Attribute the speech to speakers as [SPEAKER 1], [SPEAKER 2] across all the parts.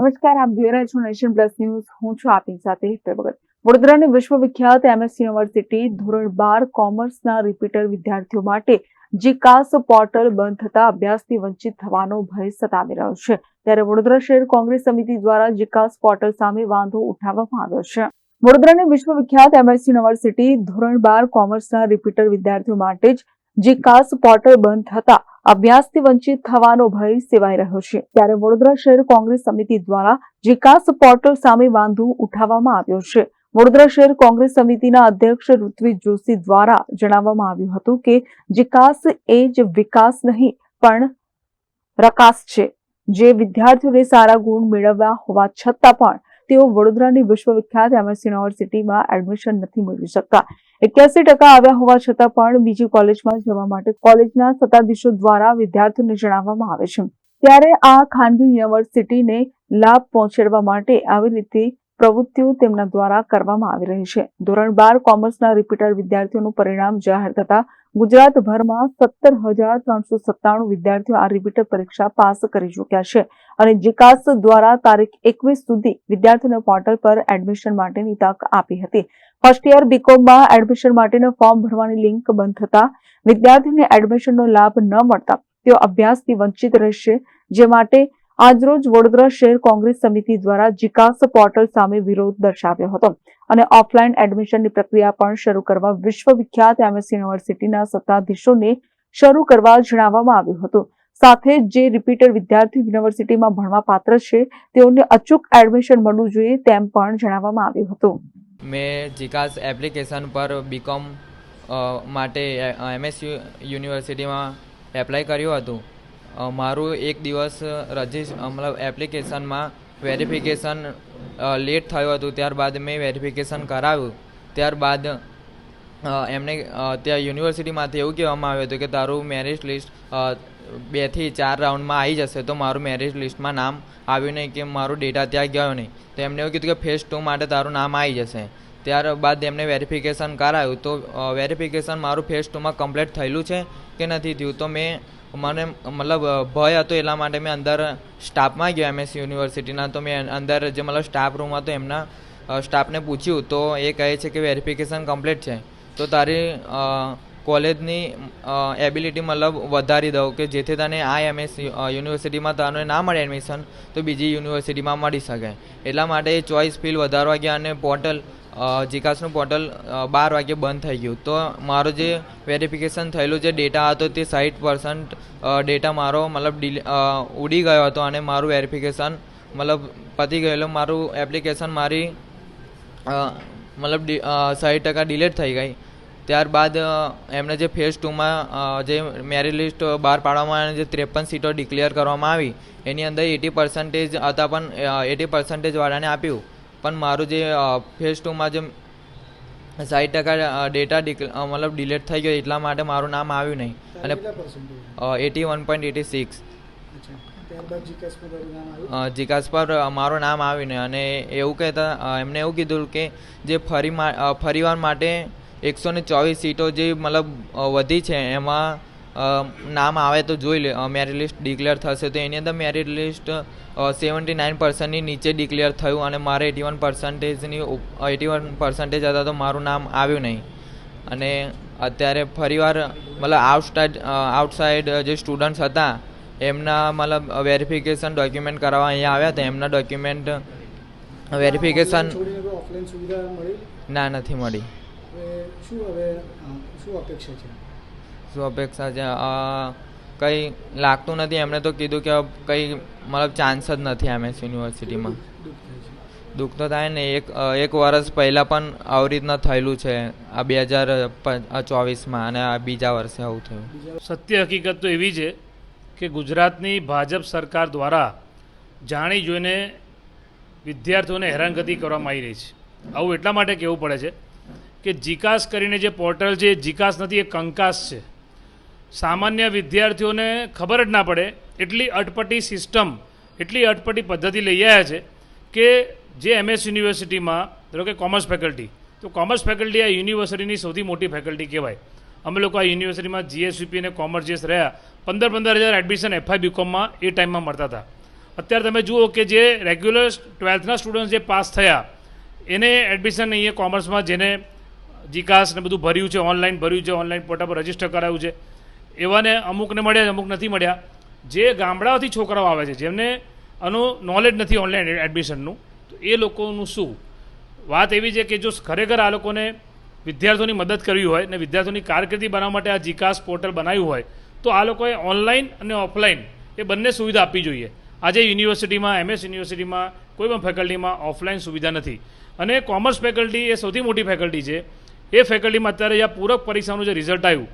[SPEAKER 1] નમસ્કાર, આપ જોઈ રહ્યા છો નેશન પ્લસ ન્યૂઝ. હું છું આપની સાથે હેતર ભગત. વડોદરાની વિશ્વવિખ્યાત એમએસ યુનિવર્સિટી ધોરણ બાર કોમર્સના રિપીટર વિદ્યાર્થીઓ માટે જીકાસ પોર્ટલ બંધ થતા અભ્યાસથી વંચિત થવાનો ભય સતાવી રહ્યો છે. ત્યારે વડોદરા શહેર કોંગ્રેસ સમિતિ દ્વારા જીકાસ પોર્ટલ સામે વાંધો ઉઠાવવામાં આવ્યો છે. વડોદરાની વિશ્વવિખ્યાત એમએસ યુનિવર્સિટી ધોરણ બાર કોમર્સના રિપીટર વિદ્યાર્થીઓ માટે જ જીકાસ પોર્ટલ બંધ થતા અભ્યાસથી વંચિત થવાનો ભય સેવાઈ રહ્યો છે. ત્યારે વડોદરા શહેર કોંગ્રેસ સમિતિ દ્વારા જીકાસ પોર્ટલ સામે વાંધો ઉઠાવવામાં આવ્યો છે. વડોદરા શહેર કોંગ્રેસ સમિતિના અધ્યક્ષ ઋત્વિક જોશી દ્વારા જણાવવામાં આવ્યું હતું કે જીકાસ એ જ વિકાસ નહીં, પણ પ્રકાશ છે. જે વિદ્યાર્થીઓને સારા ગુણ મેળવ્યા હોવા છતાં પણ તેઓ વડોદરાની વિશ્વવિખ્યાત એમએસ યુનિવર્સિટીમાં એડમિશન નથી મેળવી શકતા. એક્યાસી ટકા આવ્યા હોવા છતાં પણ બીજી કોલેજમાં જવા માટે કોલેજના સત્તાધીશો દ્વારા વિદ્યાર્થીઓને જણાવવામાં આવે છે. ત્યારે આ ખાનગી યુનિવર્સિટીને લાભ પહોંચાડવા માટે આવી રીતે પ્રવૃત્તિઓ તેમના દ્વારા કરવામાં આવી રહી છે. ધોરણ બાર કોમર્સના રિપીટર વિદ્યાર્થીઓનું પરિણામ જાહેર થતા ગુજરાતભરમાં સત્તર હજાર ત્રણસો સત્તાણું વિદ્યાર્થીઓ આ રિપીટર પરીક્ષા પાસ કરી ચૂક્યા છે અને જીકાસ દ્વારા તારીખ એકવીસ સુધી વિદ્યાર્થીઓને પોર્ટલ પર એડમિશન માટેની તક આપી હતી. ફર્સ્ટ યર બીકોમમાં એડમિશન માટેનું ફોર્મ ભરવાની લિંક બંધ થતા વિદ્યાર્થીઓને એડમિશનનો લાભ ન મળતા તેઓ અભ્યાસથી વંચિત રહેશે, જે માટે આજરોજ વડોદરા શહેર કોંગ્રેસ સમિતિ દ્વારા જીકાસ પોર્ટલ સામે વિરોધ દર્શાવ્યો હતો. અને ઓફલાઈન એડમિશનની પ્રક્રિયા પણ શરૂ કરવા વિશ્વવિખ્યાત એમએસ યુનિવર્સિટીના સત્તાધીશોને શરૂ કરવા જણાવવામાં આવ્યું હતું. સાથે જ રિપીટર વિદ્યાર્થી યુનિવર્સિટીમાં ભણવા પાત્ર છે, તેઓને અચૂક એડમિશન મળવું જોઈએ તેમ પણ જણાવવામાં આવ્યું હતું.
[SPEAKER 2] મેં જીકાસ એપ્લિકેશન પર બીકોમ માટે એમએસ યુનિવર્સિટીમાં એપ્લાય કર્યું હતું. મારું એક દિવસ રજિસ્ટ, મતલબ એપ્લિકેશનમાં વેરિફિકેશન લેટ થયું હતું. ત્યારબાદ મેં વેરિફિકેશન કરાવ્યું. ત્યારબાદ એમને ત્યાં યુનિવર્સિટીમાંથી એવું કહેવામાં આવ્યું હતું કે તારું મેરિટ લિસ્ટ બેથી ચાર રાઉન્ડમાં આવી જશે. તો મારું મેરિટ લિસ્ટમાં નામ આવ્યું નહીં કે મારું ડેટા ત્યાં ગયો નહીં. તો એમને એવું કીધું કે ફેઝ ટુ માટે તારું નામ આવી જશે. ત્યારબાદ એમને વેરિફિકેશન કરાયું. તો વેરિફિકેશન મારું ફેઝ ટુમાં કમ્પ્લીટ થયેલું છે કે નથી થયું? તો મેં મને મતલબ ભય હતો એટલા માટે મેં અંદર સ્ટાફમાં ગયો એમએસ યુનિવર્સિટીના. તો મેં અંદર જે મતલબ સ્ટાફ રૂમ હતો એમના સ્ટાફને પૂછ્યું. તો એ કહે છે કે વેરિફિકેશન કમ્પ્લીટ છે. તો તારી કોલેજની એબિલિટી મતલબ વધારી દઉં કે જેથી તને આ એમએસ યુનિવર્સિટીમાં તને ના મળે એડમિશન, તો બીજી યુનિવર્સિટીમાં મળી શકે. એટલા માટે એ ચોઇસ ફીલ વધારવા ગયા અને પોર્ટલ જીકાસનું પોર્ટલ બાર વાગે બંધ થઈ ગયું. તો મારો જે વેરિફિકેશન થયેલું, જે ડેટા હતો તે સાઠ પર્સન્ટ ડેટા મારો મતલબ ઉડી ગયો હતો અને મારું વેરિફિકેશન મતલબ પતી ગયેલું. મારું એપ્લિકેશન મારી મતલબ સાઠ ટકા ડિલેટ થઈ ગઈ. ત્યારબાદ એમણે જે ફેઝ ટુમાં જે મેરિટ લિસ્ટ બહાર પાડવામાં અને જે ત્રેપન સીટો ડિક્લેર કરવામાં આવી, એની અંદર એટી પર્સન્ટેજ હતા પણ એટી પર્સન્ટેજવાળાને આપ્યું. પણ મારું જે ફેઝ ટુમાં જે સાઠ ટકા ડેટા મતલબ ડિલેટ થઈ ગયો એટલા માટે મારું નામ આવ્યું નહીં. અને eighty one point eighty six. જીકાસ પર મારું નામ આવ્યું નહીં. અને એવું કહેતા એમને એવું કીધું કે જે ફરી ફરીવાર માટે એકસો ને ચોવીસ સીટો જે મતલબ વધી છે એમાં નામ આવે તો જોઈ લે. મેરિટ લિસ્ટ ડિક્લેર થશે તો એની અંદર મેરિટ લિસ્ટ સેવન્ટી નાઇન પર્સન્ટની નીચે ડિક્લેર થયું અને મારે એટી વન પર્સન્ટેજની એટી વન પર્સન્ટેજ હતા તો મારું નામ આવ્યું નહીં. અને અત્યારે ફરીવાર મતલબ આઉટસાઇડ આઉટસાઇડ જે સ્ટુડન્ટ્સ હતા એમના મતલબ વેરિફિકેશન ડોક્યુમેન્ટ કરાવવા અહીંયા આવ્યા હતા. એમના ડોક્યુમેન્ટ વેરિફિકેશન ના નથી મળી.
[SPEAKER 3] શું હવે શું અપેક્ષા છે?
[SPEAKER 2] શું અપેક્ષા છે? કંઈ લાગતું નથી. એમણે તો કીધું કે કંઈ મતલબ ચાન્સ જ નથી એમએસ યુનિવર્સિટીમાં.
[SPEAKER 3] દુઃખ
[SPEAKER 2] તો થાય ને. એક એક વર્ષ પહેલાં પણ આવી રીતના થયેલું છે. આ બે હજાર ચોવીસમાં અને આ બીજા વર્ષે આવું થયું.
[SPEAKER 4] સત્ય હકીકત તો એવી છે કે ગુજરાતની ભાજપ સરકાર દ્વારા જાણી જોઈને વિદ્યાર્થીઓને હેરાનગતિ કરવામાં આવી રહી છે. આવું એટલા માટે કહેવું પડે છે કે જીકાસ કરીને જે પોર્ટલ છે જીકાસ નથી, એ કંકાસ છે. સામાન્ય વિદ્યાર્થીઓને ખબર જ ના પડે એટલી અટપટી સિસ્ટમ એટલી અટપટી પદ્ધતિ લઈ આવ્યા છે કે જે એમએસ યુનિવર્સિટીમાં ધારો કે કોમર્સ ફેકલ્ટી તો કોમર્સ ફેકલ્ટી આ યુનિવર્સિટીની સૌથી મોટી ફેકલ્ટી કહેવાય. અમે લોકો આ યુનિવર્સિટીમાં જીએસયુપી અને કોમર્સ જેસ રહ્યા પંદર પંદર હજાર એડમિશન એફઆઈ બીકોમમાં એ ટાઈમમાં મળતા હતા. અત્યારે તમે જુઓ કે જે રેગ્યુલર ટ્વેલ્થના સ્ટુડન્ટ જે પાસ થયા, એને એડમિશન અહીંયા કોમર્સમાં જેને જીકાસ ને બધું ભર્યું છે ઓનલાઈન ભર્યું છે ઓનલાઈન પોર્ટલ પર રજિસ્ટર કરાયું છે. એવાને અમુકને મળ્યા અમુક નથી મળ્યા. જે ગામડાઓથી છોકરાઓ આવે છે, જેમને આનું નોલેજ નથી ઓનલાઈન એડમિશનનું તો એ લોકોનું શું? વાત એવી છે કે જો ખરેખર આ લોકોને વિદ્યાર્થીઓની મદદ કરવી હોય ને વિદ્યાર્થીઓની કારકિર્દી બનાવવા માટે આ જીકાસ પોર્ટલ બનાવ્યું હોય, તો આ લોકોએ ઓનલાઈન અને ઓફલાઈન એ બંને સુવિધા આપવી જોઈએ. આજે યુનિવર્સિટીમાં, એમએસ યુનિવર્સિટીમાં, કોઈ પણ ફેકલ્ટીમાં ઓફલાઈન સુવિધા નથી. અને કોમર્સ ફેકલ્ટી એ સૌથી મોટી ફેકલ્ટી છે. એ ફેકલ્ટીમાં અત્યારે આ પૂરક પરીક્ષાનું જે રિઝલ્ટ આવ્યું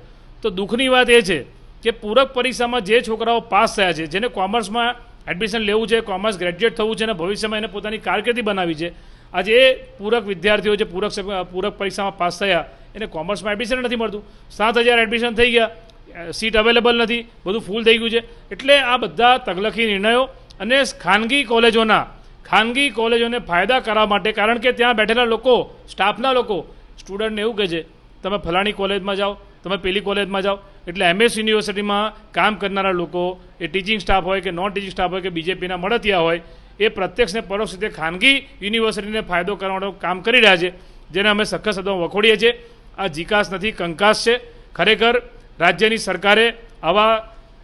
[SPEAKER 4] તો દુઃખની વાત એ છે કે પૂરક પરીક્ષામાં જે છોકરાઓ પાસ થયા છે, જેને કોમર્સમાં એડમિશન લેવું છે, કોમર્સ ગ્રેજ્યુએટ થવું છે અને ભવિષ્યમાં એને પોતાની કારકિર્દી બનાવી છે, આજે એ પૂરક વિદ્યાર્થીઓ જે પૂરક પૂરક પરીક્ષામાં પાસ થયા, એને કોમર્સમાં એડમિશન નથી મળતું. સાત હજાર એડમિશન થઈ ગયા સીટ અવેલેબલ નથી, બધું ફૂલ થઈ ગયું છે. એટલે આ બધા તગલખી નિર્ણયો અને ખાનગી કોલેજોના, ખાનગી કોલેજોને ફાયદા કરવા માટે, કારણ કે ત્યાં બેઠેલા લોકો સ્ટાફના લોકો સ્ટુડન્ટને એવું કહે છે, તમે ફલાણી કોલેજમાં જાઓ તમે પેલી કોલેજમાં જાઓ, એટલે એમએસ યુનિવર્સિટીમાં કામ કરનારા લોકો, એ ટીચિંગ સ્ટાફ હોય કે નોન ટીચિંગ સ્ટાફ હોય કે બીજેપીના મળતિયા હોય, એ પ્રત્યક્ષ ને પરોક્ષ રીતે ખાનગી યુનિવર્સિટીને ફાયદો કરવાનું કામ કરી રહ્યા છે, જેને અમે સખત શબ્દોમાં વખોડીએ છીએ. આ જીકાસ નથી, કંકાસ છે. ખરેખર રાજ્યની સરકારે આવા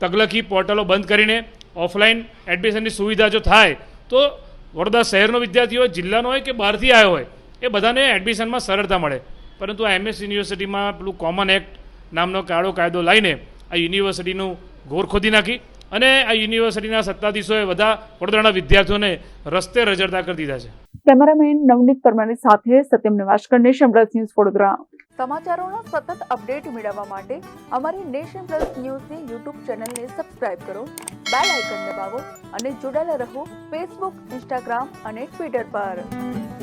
[SPEAKER 4] તગલખી પોર્ટલો બંધ કરીને ઓફલાઈન એડમિશનની સુવિધા જો થાય, તો વડોદરા શહેરનો વિદ્યાર્થી હોય, જિલ્લાનો હોય કે બહારથી આવ્યો હોય, એ બધાને એડમિશનમાં સરળતા મળે. પરંતુ એમએસ યુનિવર્સિટીમાં પેલું કોમન એક્ટ નામનો કાળો કાયદો લઈને આ યુનિવર્સિટીનું ઘોર ખોદી નાખી અને આ યુનિવર્સિટીના સત્તાધીશોએ બધા વડોદરાના વિદ્યાર્થીઓને રસ્તે રજડતા કરી દીધા છે.
[SPEAKER 1] કેમેરામેન નવનીત પરમારની સાથે Satyam Nivaskar Nation Plus News Vadodara. સમાચારોના સતત અપડેટ મેળવવા માટે અમારી નેશન પ્લસ ન્યૂઝની યુટ્યુબ ચેનલને સબસ્ક્રાઇબ કરો બેલ આઇકન દબાવો અને જોડાયેલા રહો ફેસબુક ઇન્સ્ટાગ્રામ અને ટ્વિટર પર.